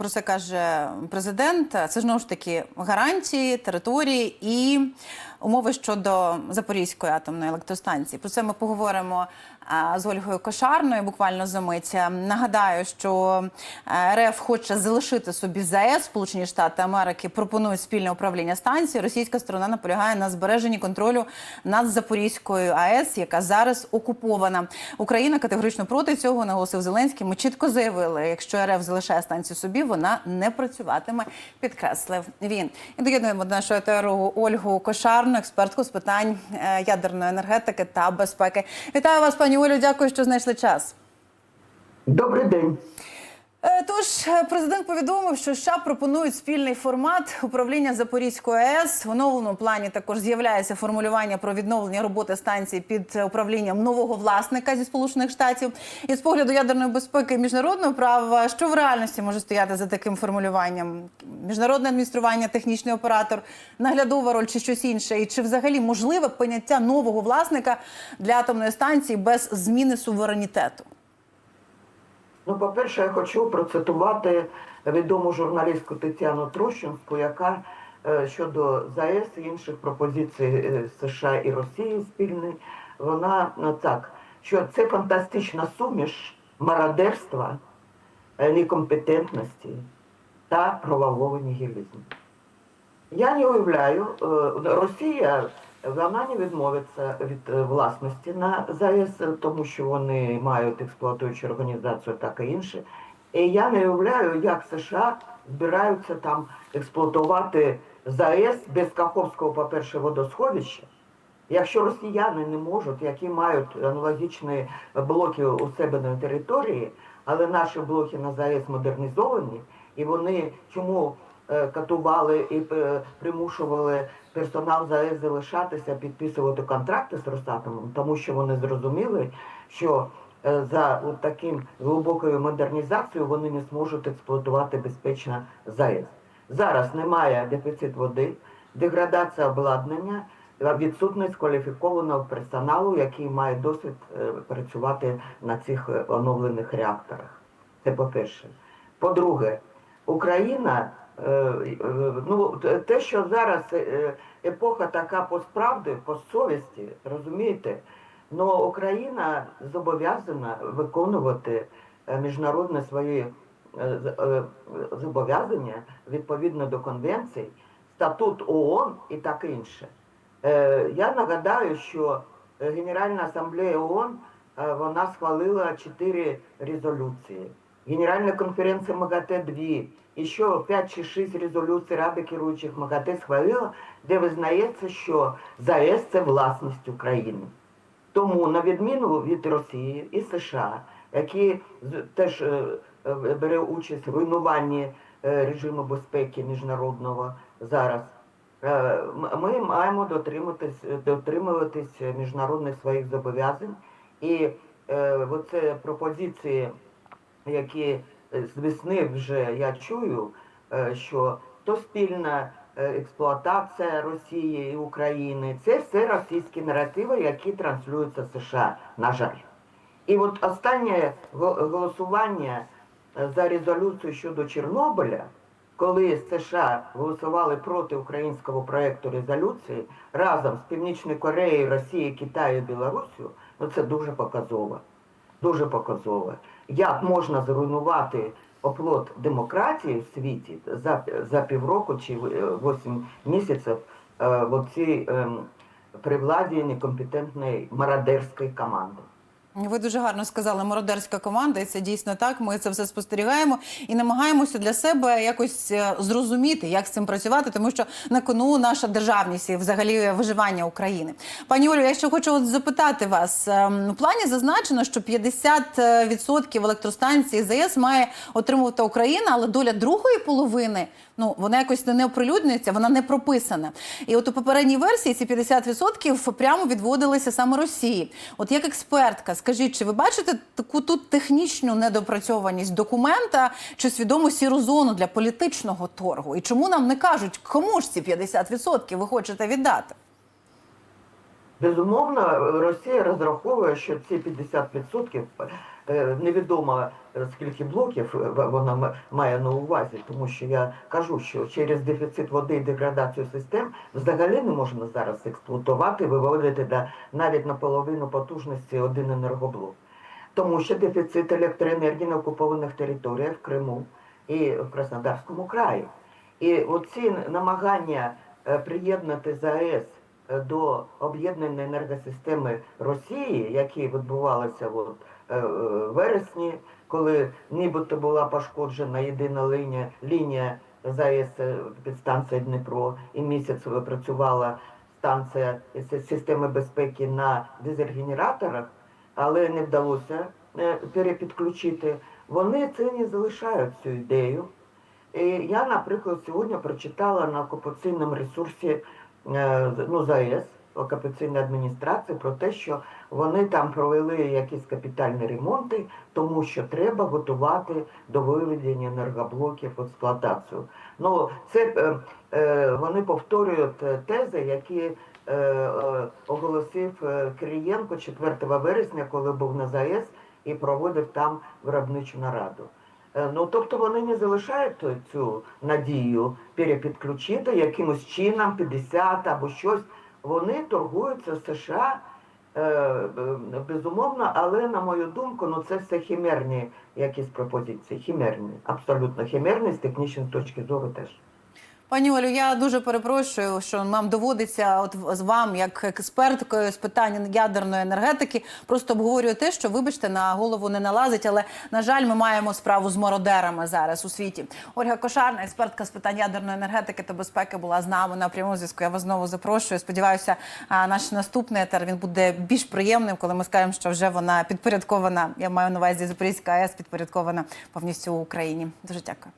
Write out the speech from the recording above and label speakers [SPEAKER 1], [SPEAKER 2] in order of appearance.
[SPEAKER 1] про це каже президент. Це знову ж таки гарантії, території і умови щодо Запорізької атомної електростанції. Про це ми поговоримо з Ольгою Кошарною буквально за мить. Нагадаю, що е, РФ хоче залишити собі ЗАЕС. Сполучені Штати Америки пропонують спільне управління станцією. Російська сторона наполягає на збереженні контролю над Запорізькою АЕС, яка зараз окупована. Україна категорично проти цього наголосив Зеленський. Ми чітко заявили, якщо РФ залишає станцію собі, вона не працюватиме. Підкреслив він. І доєднуємо до нашого етеру Ольгу Кошарну, експертку з питань е, ядерної енергетики та безпеки. Вітаю вас, пані Олю. Дякую, що знайшли час.
[SPEAKER 2] Добрий день.
[SPEAKER 1] Е, Тож е, президент повідомив, що США пропонують спільний формат управління Запорізькою АЕС. В оновленому плані також з'являється формулювання про відновлення роботи станції під управлінням нового власника зі сполучених штатів. І з погляду ядерної безпеки і міжнародного права, що в реальності може стояти за таким формулюванням? Міжнародне адміністрування, технічний оператор, наглядова роль чи щось інше? І чи взагалі можливе поняття нового власника для атомної станції без зміни суверенітету?
[SPEAKER 2] Ну, по-перше, я хочу процитувати відому журналістку Тетяну Трощинську, яка е, щодо ЗАЕС і інших пропозицій е, США і Росії спільний, вона ну, так, що це фантастична суміш мародерства, е, некомпетентності та правового нігілізму. Я не уявляю, е, Росія вона не відмовиться від е, власності на ЗАЕС, е, тому що вони мають експлуатуючу організацію, так і інше. І я не уявляю, як США збираються там експлуатувати ЗАЕС без Каховського, по-перше, водосховища. Якщо росіяни не можуть, які мають аналогічні блоки у себе на території, але наші блоки на ЗАЕС модернізовані, і вони чому е, катували і примушували персонал ЗАЕС залишатися, підписувати контракти з Росатомом, тому що вони зрозуміли, що е, за таким глибокою модернізацією вони не зможуть експлуатувати безпечно ЗАЕС. Зараз немає дефіцит води, деградація обладнання, відсутність кваліфікованого персоналу, який має досвід е, працювати на цих е, оновлених реакторах. Це по-перше. По-друге, Україна, ну те, що зараз е, епоха така постправди, постсовісті, розумієте, ну Україна зобов'язана виконувати е, міжнародні свої е, з- е, зобов'язання відповідно до конвенцій, статут ООН і так інше. Е, Я нагадаю, що е, Генеральна асамблея ООН е, вона схвалила чотири резолюції. Генеральна конференція МАГАТЕ 2, і ще 5 чи 6 резолюцій Ради керуючих МАГАТЕ схвалила, де визнається, що ЗАЕС це власність України. Тому, на відміну від Росії і США, які теж е, е, бере участь в руйнуванні е, режиму безпеки міжнародного зараз, ми маємо дотримуватись, дотримуватись міжнародних своїх зобов'язань. І оце пропозиції, які з весни вже я чую, е, що то спільна е, експлуатація Росії і України, це все російські наративи, які транслюються США, на жаль. І от останнє голосування е, за резолюцію щодо Чорнобиля, коли США голосували проти українського проєкту резолюції разом з Північною Кореєю, Росією, Китаєю, Білорусію, ну це дуже показово. Дуже показове. Як можна зруйнувати оплот демократії в світі за, за півроку чи е, 8 місяців е, в цій ем, при владі некомпетентної мародерської команди?
[SPEAKER 1] Ви дуже гарно сказали, мародерська команда, і це дійсно так. Ми це все спостерігаємо і намагаємося для себе якось е, зрозуміти, як з цим працювати, тому що на кону наша державність і взагалі виживання України. Пані Олю, я ще хочу от запитати вас. ем, У плані зазначено, що 50% електростанцій ЗАЕС має отримувати Україна, але доля другої половини ну вона якось не оприлюднюється, вона не прописана. І от у попередній версії ці 50% прямо відводилися саме Росії. От як експертка, скажіть, чи ви бачите таку тут технічну недопрацьованість документа чи свідому сіру зону для політичного торгу? І чому нам не кажуть, кому ж ці 50% ви хочете віддати?
[SPEAKER 2] Безумовно, Росія розраховує, що ці 50% е, невідомо е, скільки блоків е, вона має на увазі, тому що я кажу, що через дефіцит води і деградацію систем взагалі не можна зараз експлуатувати, виводити на, навіть на половину потужності один енергоблок. Тому що дефіцит електроенергії на окупованих територіях в Криму і в Краснодарському краї. І оці намагання е, приєднати ЗАЕС е, до об'єднаної енергосистеми Росії, які відбувалися от, е, е, вересні, коли нібито була пошкоджена єдина лінія, лінія ЗАЕС е, підстанція Дніпро, і місяць працювала станція системи безпеки на дизель-генераторах, але не вдалося е, перепідключити. Вони це не залишають цю ідею. І я, наприклад, сьогодні прочитала на окупаційному ресурсі е, ну, ЗАЕС, окупаційної адміністрації, про те, що вони там провели якісь капітальні ремонти, тому що треба готувати до виведення енергоблоків в експлуатацію. Ну, це е, е, вони повторюють е, тези, які оголосив Кирієнко 4 вересня, коли був на ЗАЕС і проводив там виробничу нараду. Ну, тобто вони не залишають цю надію перепідключити якимось чином 50 або щось. Вони торгуються з США, е, е, безумовно, але на мою думку, ну це все хімерні якісь пропозиції. Хімерні, абсолютно хімерні з технічної точки зору теж.
[SPEAKER 1] Пані Олю, я дуже перепрошую, що нам доводиться, от з вам, як експерткою з питань ядерної енергетики, просто обговорюю те, що, вибачте, на голову не налазить, але на жаль, ми маємо справу з мародерами зараз у світі. Ольга Кошарна, експертка з питань ядерної енергетики та безпеки, була з нами на прямому зв'язку. Я вас знову запрошую. Сподіваюся, наш наступний етер він буде більш приємним, коли ми скажемо, що вже вона підпорядкована. Я маю на увазі Запорізька АЕС підпорядкована повністю Україні. Дуже дякую.